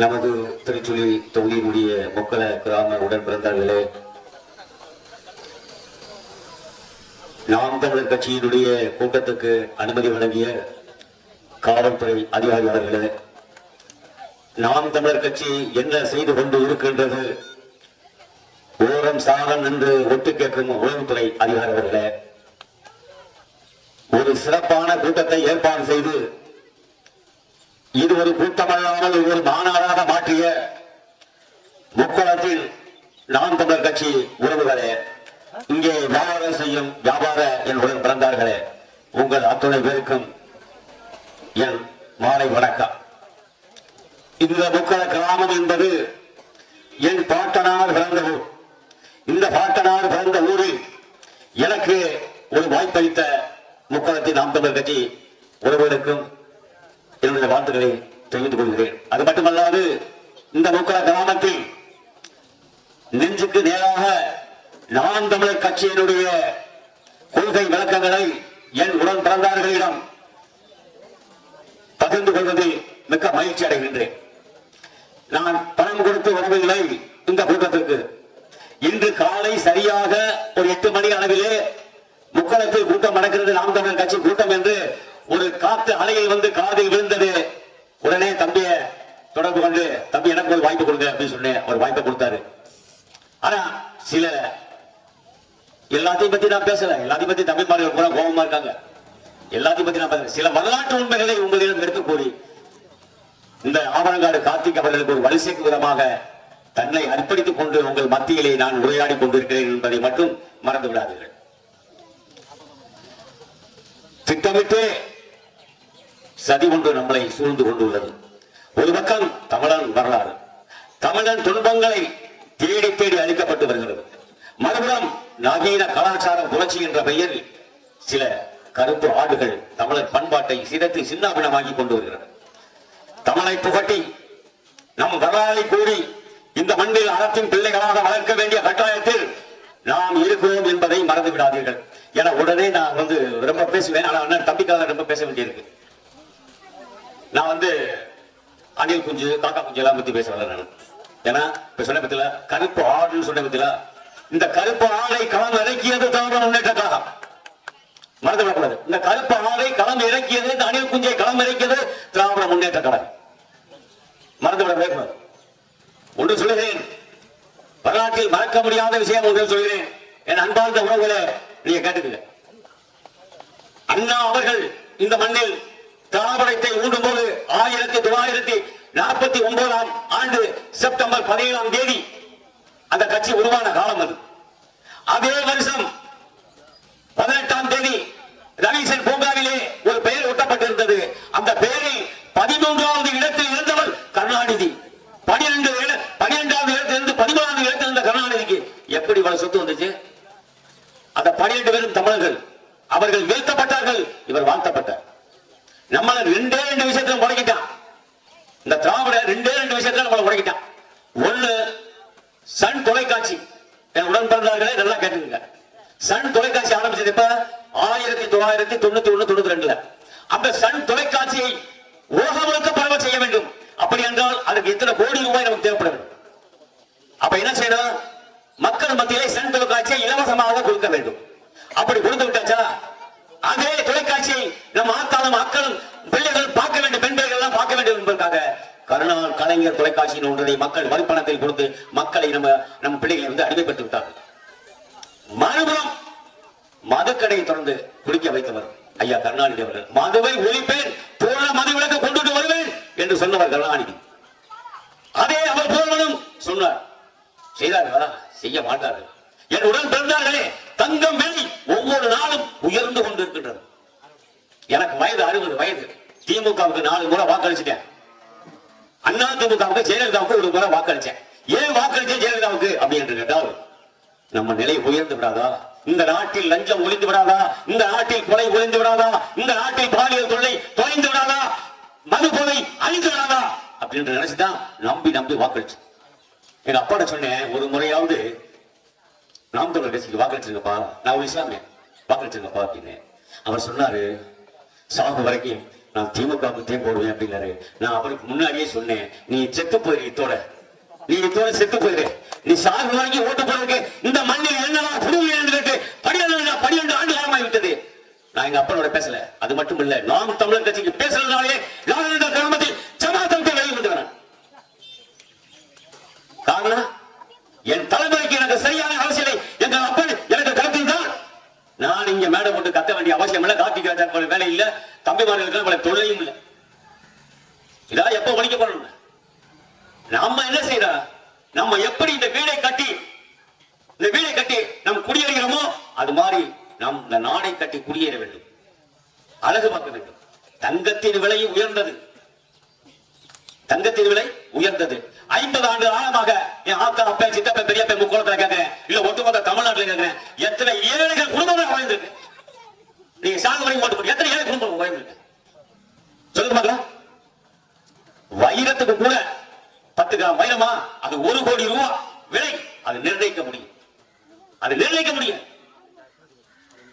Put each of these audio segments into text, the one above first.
நமது திருச்சுழி தொகுதியினுடைய முக்கல கிராம உடன் பிறந்தார்களே நாம் தமிழர் கட்சியினுடைய கூட்டத்துக்கு அனுமதி வழங்கிய காவல்துறை அதிகாரி அவர்களே நாம் தமிழர் கட்சி என்ன செய்து கொண்டு இருக்கின்றது? ஓரம் சாரம் என்று ஒட்டு கேட்கும் உளவுத்துறை அதிகாரி அவர்களே ஒரு சிறப்பான கூட்டத்தை ஏற்பாடு செய்து இது ஒரு கூட்டமையான ஒரு மாநாடாக மாற்றிய முக்கோணத்தில் நாம் தமிழர் கட்சி உறவுகளே இங்கே வியாபாரம் செய்யும் வியாபார என் பிறந்தார்களே உங்கள் அத்துணை பேருக்கும் என் மாலை வணக்கம். இந்த முக்கள கிராமம் என்பது என் பாட்டனார் பிறந்த ஊர். இந்த பாட்டனார் பிறந்த ஊரில் எனக்கு ஒரு வாய்ப்பளித்த முக்களத்தின் நாம் தமிழர் கட்சி உறவுகளுக்கும் என்னுடைய வாழ்த்துக்களை தெரிவித்துக் கொள்கிறேன். அது மட்டுமல்லாது இந்த முக்கள கிராமத்தில் நெஞ்சுக்கு நேராக நான் தமிழர் கட்சியினுடைய கொள்கை விளக்கங்களை என் உடன் பிறந்தார்களிடம் பகிர்ந்து கொள்வதில் மிக்க மகிழ்ச்சி அடைகின்றேன். நான் பணம் கொடுத்து வரவில்லை இந்த கூட்டத்திற்கு இன்று காலை சரியாக ஒரு எட்டு மணி அளவிலே முக்களத்தில் கூட்டம் நடக்கிறது நாம் தமிழர் கட்சி கூட்டம் என்று ஒரு காத்து அலையில் வந்து காதில் விழுந்தது. உடனே தம்பிய தொடர்பு கொண்டு தம்பி எனக்கு ஒரு வாய்ப்பு கொடுங்க அப்படின்னு சொன்னேன். அவர் வாய்ப்பை கொடுத்தாரு. ஆனா சில எல்லாத்தையும் பத்தி நான் பேசல. எல்லாத்தையும் பத்தி தமிழ்மார்கள் கூட கோபமா இருக்காங்க. எல்லாத்தையும் பத்தி நான் பேசுறேன் சில வரலாற்று உண்மைகளை உங்களிடம் எடுத்துக்கூடி இந்த ஆவணங்காடு கார்த்திக் அவர்களுக்கு ஒரு வழி சேர்க்கும் விதமாக தன்னை அர்ப்பணித்துக் கொண்டு உங்கள் மத்தியிலே நான் உரையாடி கொண்டிருக்கிறேன் என்பதை மட்டும் மறந்து விடாதீர்கள் திட்டமிட்டு சதி ஒன்று நம்மளை சூழ்ந்து கொண்டுள்ளது. ஒரு பக்கம் தமிழன் வரலாறு. தமிழன் துன்பங்களை தேடி தேடி அளிக்கப்பட்டு வருகிறது. மறுபுறம் நவீன கலாச்சார புரட்சி என்ற பெயரில் சில கருப்பு ஆடுகள் தமிழர் பண்பாட்டை சிதைத்து சின்னாபினமாகி கொண்டு வருகிறது. தமிழை புகட்டி நம் வரலாறை கூறி இந்த மண்ணில் அறத்தின் பிள்ளைகளாக வளர்க்க வேண்டிய கட்டாயத்தில் நாம் இருக்கிறோம் என்பதை மறந்து விடாதீர்கள். என உடனே நான் வந்து ரொம்ப பேசுவேன். ஆனால் அண்ணன் தம்பிக்காக ரொம்ப பேச வேண்டியிருக்கு. நான் வந்து அணில் குஞ்சு காக்கா குஞ்சு எல்லாம் பத்தி பேச வரல நான். ஏன்னா இப்ப சொன்ன பத்தில கருப்பு ஆடுன்னு சொன்ன பத்தில இந்த கருப்பு ஆடை களம் இறக்கியது தமிழ் முன்னேற்ற கழகம் விடக்கூடாது. இந்த கருப்பு ஆடை களம் இறக்கியது இந்த அணில் குஞ்சை களம் இறக்கியது திராவிட முன்னேற்ற கழகம். மறந்து விட கூடாது ஒன்று சொல்லுகிறேன். வரலாற்றில் மறக்க முடியாத விஷயம் ஒன்று சொல்கிறேன் என் அன்பார்ந்த உறவுகளை நீங்க கேட்டுக்கங்க. அண்ணா அவர்கள் இந்த மண்ணில் திராவிடத்தை ஊண்டும் போது ஆயிரத்தி தொள்ளாயிரத்தி நாற்பத்தி ஒன்பதாம் ஆண்டு செப்டம்பர் பதினேழாம் தேதி அந்த கட்சி உருவான காலம் அது. அதே வருஷம் பதினெட்டாம் தேதி ரவீசன் பூங்காவிலே ஒரு பெயர் ஒட்டப்பட்டிருந்தது அந்த பெயரில் பதிமூன்றாவது இடத்தில் இருந்தவர் கருணாநிதி. பனிரெண்டு பனிரெண்டாவது இடத்தில் இருந்து பதிமூணாவது இடத்தில் இருந்த கருணாநிதிக்கு எப்படி இவ்வளவு சொத்து வந்துச்சு அந்த பனிரெண்டு பேரும் தமிழர்கள் அவர்கள் வீழ்த்தப்பட்டார்கள் இவர் வாழ்த்தப்பட்டார் நம்மள ரெண்டே ரெண்டு விஷயத்துல முடக்கிட்டான் இந்த திராவிட ரெண்டே ரெண்டு விஷயத்துல நம்மளை முடக்கிட்டான் ஒண்ணு சன் தொலைக்காட்சி என் உடன் பிறந்தார்களே நல்லா கேட்டுங்க சன் தொலைக்காட்சி ஆரம்பிச்சது எப்ப ஆயிரத்தி தொள்ளாயிரத்தி தொண்ணூத்தி ஒண்ணு தொண்ணூத்தி ரெண்டுல. அந்த சன் தொலைக்காட்சியை உலகம் முழுக்க பரவ செய்ய வேண்டும். அப்படி என்றால் அதுக்கு எத்தனை கோடி ரூபாய் நமக்கு தேவைப்பட வேண்டும் அப்ப என்ன செய்யணும்? மக்கள் மத்தியிலே சன் தொலைக்காட்சியை இலவசமாக கொடுக்க வேண்டும். அப்படி கொடுத்து விட்டாச்சா? அதே தொலைக்காட்சியை நம் ஆத்தாலும் மக்களும் பிள்ளைகள் பார்க்க வேண்டும் பெண் பிள்ளைகள் எல்லாம் பார்க்க வேண்டும் என்பதற்காக கருணால் கலைஞர் தொலைக்காட்சியின் ஒன்றதை மக்கள் வரிப்பணத்தில் கொடுத்து மக்களை நம்ம நம்ம பிள்ளைகளை வந்து அடிமைப்பட்டு விட்டார்கள். மறுபுறம் மதுக்கடையை தொடர்ந்து குடிக்க வைத்தவர். ஐயா கருணாநிதி அவர்கள் மதுவை ஒழிப்பேன் பூர்ண மது விளக்க கொண்டுட்டு வருவேன் என்று சொன்னவர் கருணாநிதி. அதே அவர் போல்வனும் சொன்னார். செய்தார்களா? செய்ய மாட்டார்கள். என் உடன் பிறந்தார்களே தங்கம் விலை ஒவ்வொரு நாளும் உயர்ந்து கொண்டிருக்கின்றது. எனக்கு வயது அறுபது வயது. திமுகவுக்கு நாலு முறை வாக்களிச்சிட்டேன். அண்ணா திமுகவுக்கு ஜெயலலிதாவுக்கு ஒரு முறை வாக்களிச்சேன். ஏன் வாக்களிச்சேன் ஜெயலலிதாவுக்கு? அப்படி என்று கேட்டால் நம்ம நிலை உயர்ந்து விடாதா? இந்த நாட்டில் லஞ்சம் ஒழிந்து விடாதா? இந்த நாட்டில் கொலை ஒழிந்து விடாதா? இந்த நாட்டில் பாலியல் தொல்லை தொலைந்து விடாதா? மது கொலை அழிந்து விடாதா? அப்படின்னு நினைச்சுதான் நம்பி நம்பி வாக்களிச்சு. எங்க அப்பாட சொன்னேன் ஒரு முறையாவது நாம் தமிழர் கட்சிக்கு வாக்களிச்சிருங்கப்பா. நான் ஒரு இஸ்லாமிய. வாக்களிச்சிருங்கப்பா அப்படின்னு. அவர் சொன்னாரு சாகு வரைக்கும் நான் திமுகவுக்கு போடுவேன் அப்படின்னாரு. நான் அவருக்கு முன்னாடியே சொன்னேன் நீ செத்து போயிரு இத்தோட. நீ இத்தோட செத்து போயிரு. நீ சாகு வாங்கி ஓட்டு போறதுக்கு இந்த மண்ணில் என்னவா புரிவு என்று கேட்டு பனிரெண்டு பனிரெண்டு ஆண்டு காலமாகி விட்டது. நான் எங்க அப்பனோட பேசல. அது மட்டும் இல்ல நாம் தமிழர் கட்சிக்கு பேசுறதுனாலே நான் இந்த கிராமத்தில் சமாதானத்தை வெளியிட்டு வரேன். காரணம் என் தலைமுறைக்கு எனக்கு சரியான அரசியலை எங்க அப்பன் எனக்கு கருத்திருந்தால் நான் இங்க மேடை போட்டு கத்த வேண்டிய அவசியம் இல்ல. கார்த்திக் ராஜா வேலை இல்ல. தம்பிமார்களுக்கு பல தொல்லையும் இல்ல இதெல்லாம் எப்ப ஒழிக்கப்படணும் நம்ம என்ன செய்யறோம் நம்ம எப்படி இந்த வீடை கட்டி இந்த வீடை கட்டி நம்ம குடியேறுகிறோமோ அது மாதிரி நாம் இந்த நாடை கட்டி குடியேற வேண்டும் அழகு பார்க்க வேண்டும் தங்கத்தின் விலை உயர்ந்தது. தங்கத்தின் விலை உயர்ந்தது. ஐம்பது ஆண்டு ஆழமாக என் ஆத்தா அப்பா சித்தப்ப பெரியப்ப முக்கோணத்துல கேட்கிறேன் இல்ல ஒட்டுமொத்த தமிழ்நாட்டுல கேட்கிறேன் எத்தனை ஏழைகள் குடும்பங்கள் வாழ்ந்திருக்கு. நீங்க சாகு வரைக்கும் மட்டும் போட்டு எத்தனை ஏழை குடும்பம் வாழ்ந்திருக்கு. சொல்லுங்க மக்களா. வைரத்துக்கு கூட பத்து கிராம் வைரமா? அது ஒரு கோடி ரூபாய் விலை. அது நிர்ணயிக்க முடியும். அது நிர்ணயிக்க முடியும்.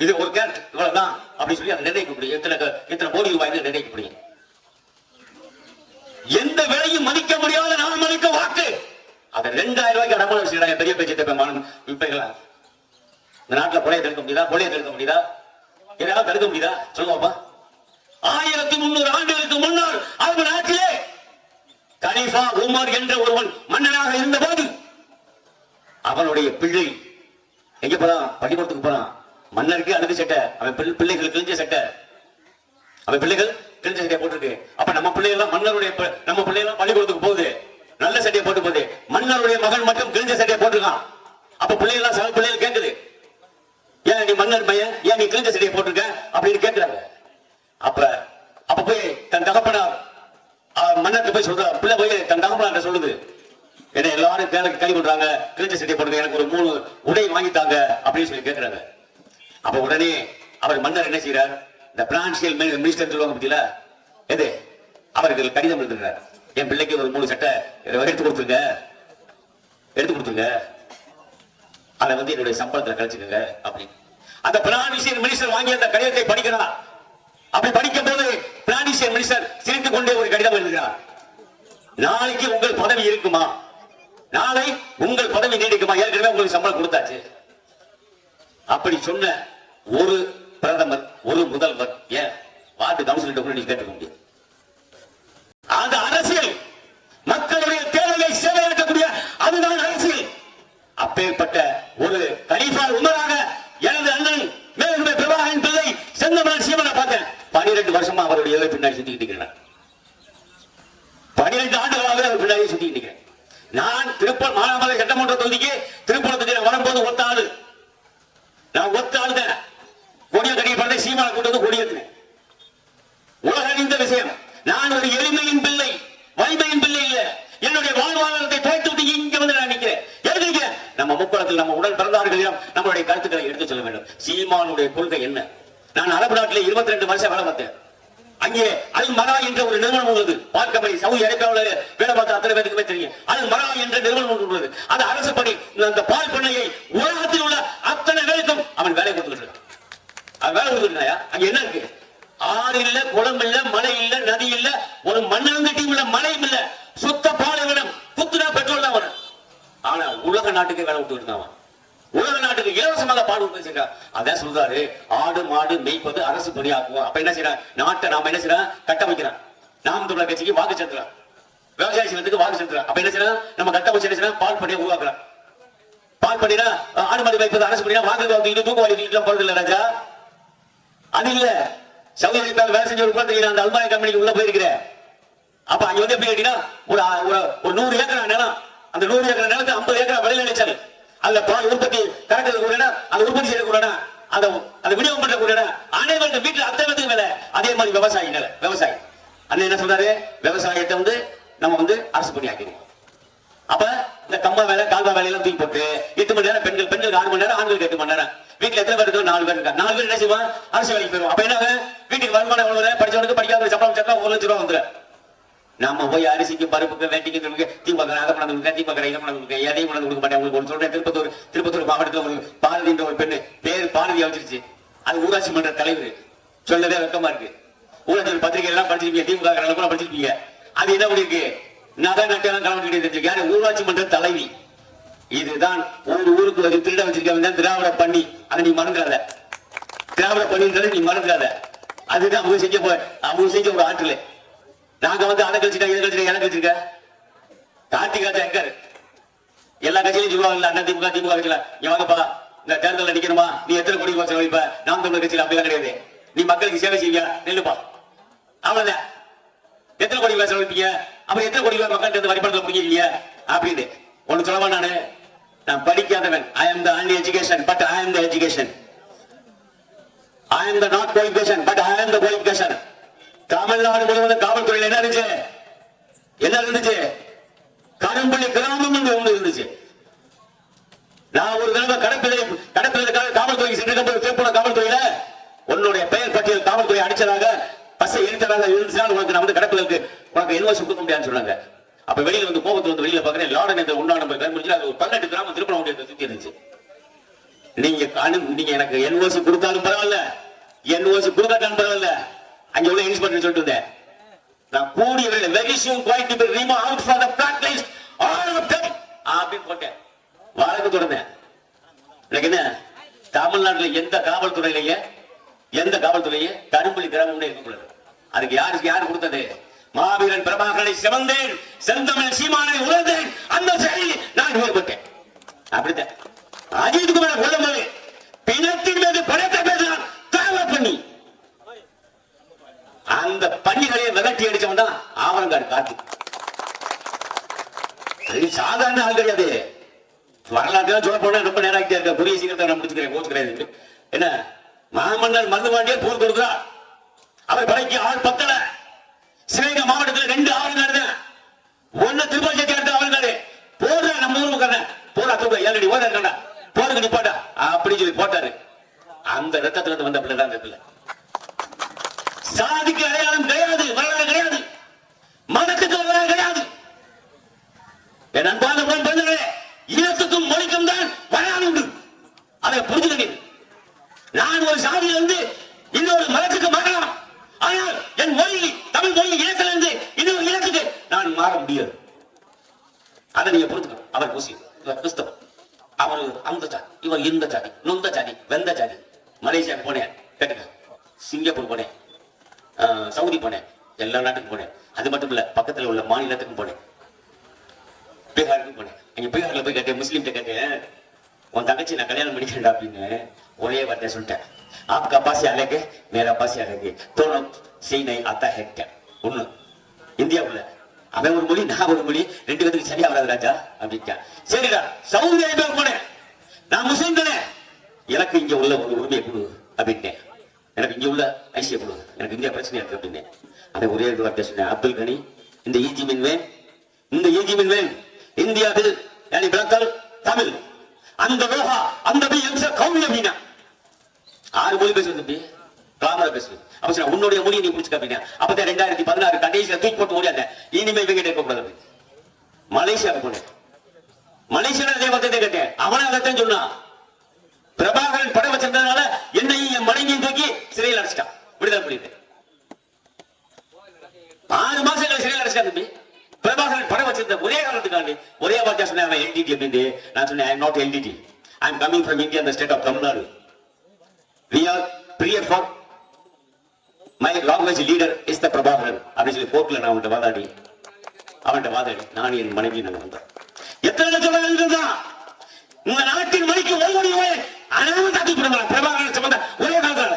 இது ஒரு கேரட் இவ்வளவுதான். அப்படி சொல்லி அதை நிர்ணயிக்க முடியும் எத்தனை இத்தனை எத்தனை கோடி ரூபாய் நிர்ணயிக்க முடியும் எந்த விலையும் மதிக்க முடியாத நான் மதிக்க வாக்கு. அதை ரெண்டாயிரம் ரூபாய்க்கு அடமான வச்சுக்கிறாங்க பெரிய பேச்சு தப்ப விப்பைகளா இந்த நாட்டுல கொலையை தடுக்க முடியுதா? கொலையை தடுக்க முடியுதா? எதாவது தடுக்க முடியுதா? சொல்லுவாப்பா ஆயிரத்தி முன்னூறு ஆண்டுகளுக்கு முன்னால் அவங்க நாட்டிலே கலீஃபா உமர் என்ற ஒருவன் மன்னனாக இருந்த போது அவனுடைய பிள்ளை எங்க போறான்? பள்ளிக்கூடத்துக்கு போறான். மன்னருக்கு அழுது சட்டை அவன் பிள்ளைகள் கிழிஞ்ச சட்டை. அவன் பிள்ளைகள் கிழிஞ்ச சட்டையை போட்டிருக்கு. அப்ப நம்ம பிள்ளைகள் மன்னருடைய நம்ம பிள்ளைகள் பள்ளிக்கூடத்துக்கு போகுது. நல்ல சட்டையை போட்டு போகுது. மன்னருடைய மகன் மட்டும் கிழிஞ்ச சட்டையை போட்டிருக்கான். அப்ப பிள்ளைகள் சக பிள்ளைகள் கேட்குது ஏன் நீ மன்னர் பையன்? ஏன் நீ கிழிஞ்ச சட்டையை போட்டிருக்க? அப்படின்னு கேட்கிறாங்க அப்ப அப்ப போய் தன் தகப்பனார் மன்னருக்கு மன்னர்கிட்ட போய் சொல்ற பிள்ளை போய் தன் தகப்பனார் சொல்லுது. என்ன எல்லாரும் கேளுக்கு கை பண்றாங்க கிழிஞ்ச சட்டையை போடுங்க எனக்கு ஒரு மூணு உடை வாங்கித்தாங்க. அப்படின்னு சொல்லி கேட்கிறாங்க அப்ப உடனே அவர் மன்னர் என்ன செய்யறார் இந்த பிரான்சியல் மினிஸ்டர் சொல்லுவாங்க பத்தியில எது? அவர்கள் கடிதம் எழுதுகிறார். என் பிள்ளைக்கு ஒரு மூணு சட்டை எடுத்து கொடுத்துருங்க. எடுத்து கொடுத்துருங்க. அதை வந்து என்னுடைய சம்பளத்துல கழிச்சுக்கோங்க அப்படின்னு. அந்த பினான்சியல் மினிஸ்டர் வாங்கி அந்த கடிதத்தை படிக்கிறார் அப்படி படிக்கும் போது பினான்சியல் மினிஸ்டர் சிரித்துக் கொண்டே ஒரு கடிதம் எழுதுகிறார். நாளைக்கு உங்கள் பதவி இருக்குமா? நாளை உங்கள் பதவி நீடிக்குமா? ஏற்கனவே உங்களுக்கு சம்பளம் கொடுத்தாச்சு. அப்படி சொன்ன ஒரு பிரதமர் ஒரு முதல்வர் ஏன்? வார்டு கவுன்சிலர் கூட நீங்க கேட்டுக்க முடியும் அந்த அரசியல் மக்களுடைய தேவையை சேவையாற்றக்கூடிய அதுதான் அரசியல் அப்பேற்பட்ட ஒரு கலீஃபா உமராக எனது அண்ணன் மேலுடைய பிரபாகரன் பிள்ளை செந்தமரன் சீமனை பார்த்தேன் பனிரெண்டு வருஷமா அவருடைய இலை பின்னாடி சுத்திக்கிட்டு இருக்கிறேன் பனிரெண்டு ஆண்டுகளாகவே அவர் பின்னாடி சுத்திக்கிட்டு இருக்கிறேன் நான் திருப்பூர் மானாமலை சட்டமன்ற தொகுதிக்கு திருப்பூரத்துக்கு நான் வரும்போது ஒத்த ஆளு நான் ஒத்த ஆள் தான் கொடிய கடிய பண்ண சீமான கூட்டு கொடியது உலக அறிந்த விஷயம். நான் ஒரு எளிமையின் பிள்ளை வலிமையின் பிள்ளை இல்ல. என்னுடைய வாழ்வாதாரத்தை துவைத்து விட்டு இங்க வந்து நான் நிக்கிறேன் எழுதுங்க நம்ம முப்படத்தில் நம்ம உடன் பிறந்தவர்களிடம் நம்மளுடைய கருத்துக்களை எடுத்து சொல்ல வேண்டும். சீமானுடைய கொள்கை என்ன? நான் அரபு நாட்டிலே இருபத்தி ரெண்டு வருஷம் வேலை பார்த்தேன். அங்கே அல் மரா என்ற ஒரு நிறுவனம் உள்ளது. பார்க்கபடி சவுதி அரேபியாவில் வேலை பார்த்த அத்தனை பேருக்குமே தெரியும். அல் மரா என்ற நிறுவனம் ஒன்று உள்ளது. அது அரசு பணி அந்த பால் பண்ணையை உலகத்தில் உள்ள அத்தனை பேருக்கும் அவன் வேலை கொடுத்துட்டு வேலை கொடுத்துருக்காயா அங்க என்ன இருக்கு? ஆறு இல்ல குளம் இல்ல மலை இல்ல நதி இல்ல ஒரு மண்ணாங்கட்டியும் இல்ல மலையும் இல்ல. சுத்த பாலைவனம். குத்துனா பெட்ரோல் தான் வரும். ஆனா உலக நாட்டுக்கு வேலை விட்டு இருந்தான் உலக நாட்டுக்கு இலவசமாக பால் உற்பத்தி அதான் சொல்றாரு ஆடு மாடு மேய்ப்பது அரசு பணியாக்குவோம் அப்ப என்ன செய்யறான்? நாட்டை நாம என்ன செய்யறோம் கட்டமைக்கிறான். நாம் தமிழர் கட்சிக்கு வாக்கு செலுத்துறான். விவசாய சங்கத்துக்கு வாக்கு செலுத்துறான். அப்ப என்ன செய்யறான்? நம்ம கட்டமைச்சு என்ன செய்யறோம் பால் பணியை உருவாக்குறான். பால் பண்ணினா ஆடு மாடு வைப்பது அரசு பண்ணினா வாக்கு வாங்கிட்டு தூக்கு வாங்கிட்டு போறது இல்ல ராஜா. அது இல்ல. சவுதி வேலை செஞ்ச ஒரு அந்த அல்மாரி கம்பெனிக்கு உள்ள போயிருக்கிறேன். அப்ப அங்க வந்து எப்படி கேட்டீங்கன்னா ஒரு ஒரு- நூறு ஏக்கர் நிலம். அந்த நூறு ஏக்கர் நிலத்தை ஐம்பது ஏக்கர் விலையில நினைச்சாரு அதுல பால் உற்பத்தி கறக்கிறது கூட அந்த உற்பத்தி செய்ய கூட அந்த அந்த விநியோகம் பண்றக்கூடிய கூட அனைவருக்கும் வீட்டுல அத்தனை பேத்துக்கு வேலை. அதே மாதிரி விவசாயி நிலை விவசாயி. அண்ணன் என்ன சொல்றாரு? விவசாயத்தை வந்து நம்ம வந்து அரசு பணி ஆக்கிடுவோம் அப்ப இந்த கம்ப வேலை கால்வா வேலையெல்லாம் தூக்கி போட்டு எட்டு மணி நேரம் பெண் பெண்களுக்கு ஆறு மணி நேரம் ஆண்களுக்கு எட்டு மணி நேரம் வீட்டுல எத்தனை பேர் இருக்கோம் நாலு பேர் இருக்கா நாலு பேர் என்ன செய்வான் அரசு வேலைக்கு போயிருவோம் அப்ப என்ன வீட்டுக்கு வருமானம் எவ்வளவு வரும்? படிச்சவனுக்கு படிக்காத சம்பளம் சட்டம் ஒரு லட்சம் ரூபா வந்துடும். நம்ம போய் அரிசிக்கு பருப்புக்கு வேட்டிக்கு தீ திமுக அதை கொண்டு தீ திமுக இதை பண்ண வந்து எதையும் பண்ண கொடுக்க மாட்டேன். உங்களுக்கு ஒரு சொல்றேன். திருப்பத்தூர் திருப்பத்தூர் மாவட்டத்தில் ஒரு பாரதின்ற ஒரு பெண்ணு பேர் பாரதி அமைச்சிருச்சு அது ஊராட்சி மன்ற தலைவர். சொல்லவே வெக்கமா இருக்கு. ஊராட்சி பத்திரிகை எல்லாம் படிச்சிருப்பீங்க. திமுக கூட படிச்சிருப்பீங்க. அது என்ன பண்ணிருக்கு? நகை நட்டெல்லாம் கலந்துக்கிட்டு தெரிஞ்சிருக்கு. யாரு? ஊராட்சி மன்ற தலைவி. இதுதான் ஒரு ஊருக்கு ஒரு திருட வச்சிருக்கவங்க தான் திராவிட பண்ணி அதை நீ மறந்துடாத. திராவிட பண்ணின்றதை நீ மறந்துடாத. அதுதான் அவங்க செஞ்ச போய் அவங்க செஞ்ச ஒரு ஆற்றல். நாங்க வந்து அதை கழிச்சுட்டா இதை கழிச்சுட்டா எனக்கு வச்சிருக்க கார்த்திக் ராஜா எங்க எல்லா கட்சியிலும் சொல்லுவாங்கல்ல அண்ணா திமுக திமுக கட்சியில இங்க வாங்கப்பா. இந்த தேர்தலில் நிக்கணுமா? நீ எத்தனை கோடி ரூபாய் வைப்ப நாம் தமிழர் கட்சியில அப்படிலாம் கிடையாது. நீ மக்களுக்கு சேவை செய்வியா? நெல்லுப்பா. அவ்வளவுதான். எத்தனை கோடி ரூபாய் செலவழிப்பீங்க அப்ப எத்தனை கோடி ரூபாய் மக்கள்கிட்ட இருந்து வரிபடத்தில் அப்படின்னு. ஒண்ணு சொல்லவா நானு நான் படிக்காதவன். I am the only education but I am the education I am the not qualification but I am the qualification. Tamil Nadu முழுவதும் காவல்துறையில் என்ன இருந்துச்சு? என்ன இருந்துச்சு? கரும்புள்ளி கிராமம் ஒன்று இருந்துச்சு. நான் ஒரு தடவை கடப்பிலை கடப்பிலைக்காக காவல்துறைக்கு சென்று திருப்பூர் காவல்துறையில உன்னுடைய பெயர் பட்டியல் காவல்துறை அடிச்சதாக பஸ்ஸை இழுத்ததாக இருந்துச்சுன்னா உனக்கு நான் வந்து கடப்பிலுக்கு உனக்கு இன்வெஸ்ட் கொடுக்க முடியாதுன்னு சொன்னாங்க. அப்ப வெளியில வந்து கோபத்தை வந்து வெளியில பாக்குறேன் லாடன் என்ற உண்டான நம்பர் கண்டுபிடிச்சு அது ஒரு பதினெட்டு கிராமம் திருப்பணம் முடியாது சுத்தி இருந்துச்சு. நீங்க காணும் நீங்க எனக்கு என் ஓசு கொடுத்தாலும் பரவாயில்ல. என் ஓசு கொடுக்காட்டாலும் பரவாயில்ல. அங்க உள்ள இன்ஸ்பெக்டர் சொல்லிட்டு இருந்தேன் நான் கூடிய வேலை very soon going to be remove out from the practice all of them அப்படின்னு போட்டேன். வழக்கு தொடர்ந்தேன். எனக்கு என்ன? தமிழ்நாட்டுல எந்த காவல்துறையிலேயே எந்த காவல்துறையே கரும்புலி கிராமம்னு இருக்கக்கூடாது. அதுக்கு யாருக்கு யாரு கொடுத்தது? மாவீரன் பிரபாகரனை சிவந்தேன் செந்தமிழ் சீமானை உணர்ந்தேன். அந்த சரி நான் வேறுபட்டேன். அப்படித்தான். அஜித் குமார் கொல்லும்போது பிணத்தின் மீது படத்தை பேசலாம் காவ பண்ணி அந்த பன்னிகளை விரட்டி அடிச்சவன் தான் ஆவணங்காடு காத்து அது சாதாரண ஆள் கிடையாது. வரலாற்றுலாம் சொல்ல போனா ரொம்ப நேரம் ஆகிட்டே இருக்க. புரிய சீக்கிரத்தை நான் முடிச்சுக்கிறேன் கோச்சுக்கிறேன் என்ன? மாமன்னர் மருதுவாண்டியர் போர் கொடுக்கிறார். அவர் படைக்கு ஆள் பத்தல. சிவகங்கை மாவட்டத்தில் ரெண்டு ஆவரங்காடு ஒண்ணு திருப்பதி செட்டியார் ஆவரங்காடு போடுற நம்ம ஊர் முக்கான போடா தூக்க ஏழடி ஓட இருக்கா போருக்கு நிப்பாட்டா. அப்படின்னு சொல்லி போட்டாரு. அந்த ரத்தத்துல இருந்து வந்த பிள்ளை தான் பிள்ளை. சாதிக்கு அடையாளம் கிடையாது வரலாறு கிடையாது. மதத்துக்கு வரலாறு கிடையாது. என் அன்பான உடன் பிறந்தவர்களே, இனத்துக்கும் மொழிக்கும் தான் வரலாறு உண்டு. அதை புரிஞ்சுக்கணும் நான் ஒரு சாதியிலிருந்து இன்னொரு மதத்துக்கு மாறலாம் ஆனால் என் மொழி தமிழ் மொழி இனத்திலிருந்து இன்னொரு இனத்துக்கு நான் மாற முடியாது. அதை நீங்க புரிஞ்சுக்கணும். அவர் முஸ்லீம் இவர் கிறிஸ்தவ அவர் அந்த ஜாதி. இவர் இந்த ஜாதி. நொந்த ஜாதி. வெந்த ஜாதி. மலேசியாவுக்கு போனேன். கேட்டுக்க சிங்கப்பூர் போனேன். ஆஹ், சவுதி போனேன். எல்லா நாட்டுக்கும் போனேன். அது மட்டும் இல்ல பக்கத்துல உள்ள மாநிலத்துக்கும் போனேன். பீகாருக்கும் போனேன். அங்க பீகார்ல போய் கேட்டேன் முஸ்லீம் கேட்டேன். உன் தங்கச்சி நான் கல்யாணம் பண்ணிக்கிறேன்டா அப்படின்னு ஒரே வார்த்தை சொல்லிட்டேன். ஆப்கா பாசி அழகு மேரா பாசி அழகு தோணும் சீனை அத்தா ஹெக்டர் ஒண்ணு. இந்தியாவுல அவன் ஒரு மொழி நான் ஒரு மொழி. ரெண்டு பேருக்கு சரியா வராது ராஜா அப்படின்னு சரிடா சவுதி அரேபியா போனேன். நான் முஸ்லீம் தானே. எனக்கு இங்க உள்ள ஒரு உரிமையை கொடு அப்படின்ட்டேன். எனக்கு இங்க உள்ள ஐசிய கொடு எனக்கு இந்தியா பிரச்சனை இருக்கு அப்படின்னு அவன் ஒரே ஒரு வார்த்தை சொன்னேன். அப்துல் கனி இந்த ஈஜி மின்வேன் இந்த ஈஜி மின்வேன் இந்தியாவில் யானி பிளக்கல் தமிழ். அந்த லோகா அந்த பி எம்ச கௌமி அப்படின்னா. ஆறு மொழி பேசுவது காமரா கிளாமரா பேசுவது அப்ப சார் உன்னுடைய மொழியை நீ புடிச்சுக்க அப்பதான் ரெண்டாயிரத்தி பதினாறு கடைசியில தூக்கி போட்டு ஓடியாங்க இனிமே இவங்க இருக்கக்கூடாது அப்படி. மலேசியாவுக்கு போனேன். மலேசியால அதே வார்த்தை கேட்டேன். அவனே அதைத்தான் சொன்னான். பிரபாகரன் படம் வச்சிருந்ததுனால என்னையும் என் மனைவியும் தூக்கி சிறையில் அடைச்சிட்டான். விடுதலை பண்ணிட்டு ஆறு மாசங்கள் சிறையில் அடைச்சிட்டான் தம்பி. பிரபாகரன் படம் வச்சிருந்த ஒரே காரணத்துக்காண்டி ஒரே வார்த்தை சொன்னேன். அவன் எல்டிடி அப்படின்னு நான் சொன்னேன் I am not LTT I am coming from India அந்த state of Tamil Nadu we are prior for my language leader is the Prabhakaran அப்படின்னு சொல்லி கோர்ட்ல நான் அவன்கிட்ட வாதாடி. அவன்கிட்ட வாதாடி நான் என் மனைவி நாங்க வந்தோம். எத்தனை லட்சம் இருந்தா இந்த நாட்டின் மொழிக்கு ஒவ்வொரு அனைவரும் தாக்கி போடுங்க பிரபாகரன் சம்பந்த ஒரே காலத்தால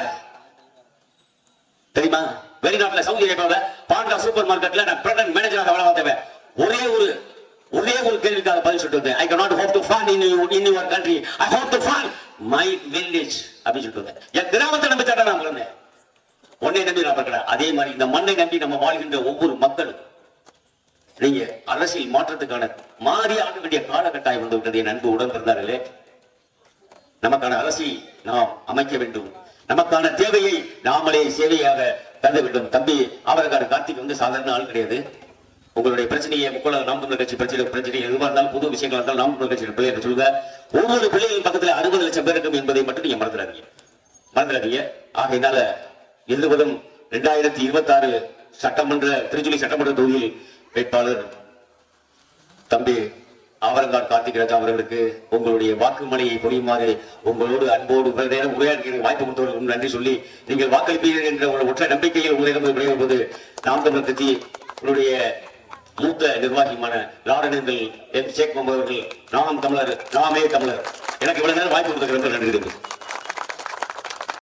தெரியுமா? வெளிநாட்டுல சவுதி அரேபியாவில் பாண்டா சூப்பர் மார்க்கெட்ல நான் பிரதன் மேனேஜராக வேலை பார்த்தவன். ஒரே ஒரு ஒரே ஒரு கேள்விக்காக பதில் சொல்லிட்டு வந்தேன். I cannot hope to find in your in your country I hope to find my village அப்படின்னு சொல்லிட்டு வந்தேன். என் கிராமத்தை நம்பி தட்ட நான் வளர்ந்தேன் உன்னை நம்பி நான் பார்க்கல அதே மாதிரி இந்த மண்ணை நம்பி நம்ம வாழ்கின்ற ஒவ்வொரு மக்களும் நீங்க அரசியல் மாற்றத்துக்கான மாறி ஆக வேண்டிய காலகட்டாயம் வந்து விட்டது. என் அன்பு உடன் பிறந்தார்களே நமக்கான அரசியல் நாம் அமைக்க வேண்டும். நமக்கான தேவையை நாமளே சேவையாக தந்த வேண்டும். தம்பி அவரக்கார கார்த்திக் வந்து சாதாரண ஆள் கிடையாது. உங்களுடைய பிரச்சனையை முக்கோள நாம் தமிழர் கட்சி பிரச்சனை பிரச்சனை எதுவாக இருந்தாலும் புது விஷயங்களா இருந்தாலும் நாம் தமிழர் கட்சியின் பிள்ளைகள் சொல்லுங்க. ஒவ்வொரு பிள்ளைகள் பக்கத்துல அறுபது லட்சம் பேர் இருக்கும் என்பதை மட்டும் நீங்க மறந்துடாதீங்க. மறந்துடாதீங்க. ஆகையினால எதுவதும் இரண்டாயிரத்தி இருபத்தி ஆறு சட்டமன்ற திருச்சுழி சட்டமன்ற தொகுதியில் வேட்பாளர் தம்பி ஆவரங்காட் கார்த்திகராஜா அவர்களுக்கு உங்களுடைய வாக்குமனையை பொழியுமாறு உங்களோடு அன்போடு இவ்வளவு நேரம் உரையாடுகிற வாய்ப்பு கொடுத்தவர்களுக்கும் நன்றி சொல்லி நீங்கள் வாக்களிப்பீர்கள் என்ற ஒரு ஒற்றை நம்பிக்கையில் உங்களிடம் விடைபெறுவது நாம் தமிழ் கட்சி உங்களுடைய மூத்த நிர்வாகியுமான லாரனேந்தல் எம் ஷேக் முகமது அவர்கள் நாம் தமிழர் நாமே தமிழர். எனக்கு இவ்வளவு நேரம் வாய்ப்பு கொடுத்தது நன்றி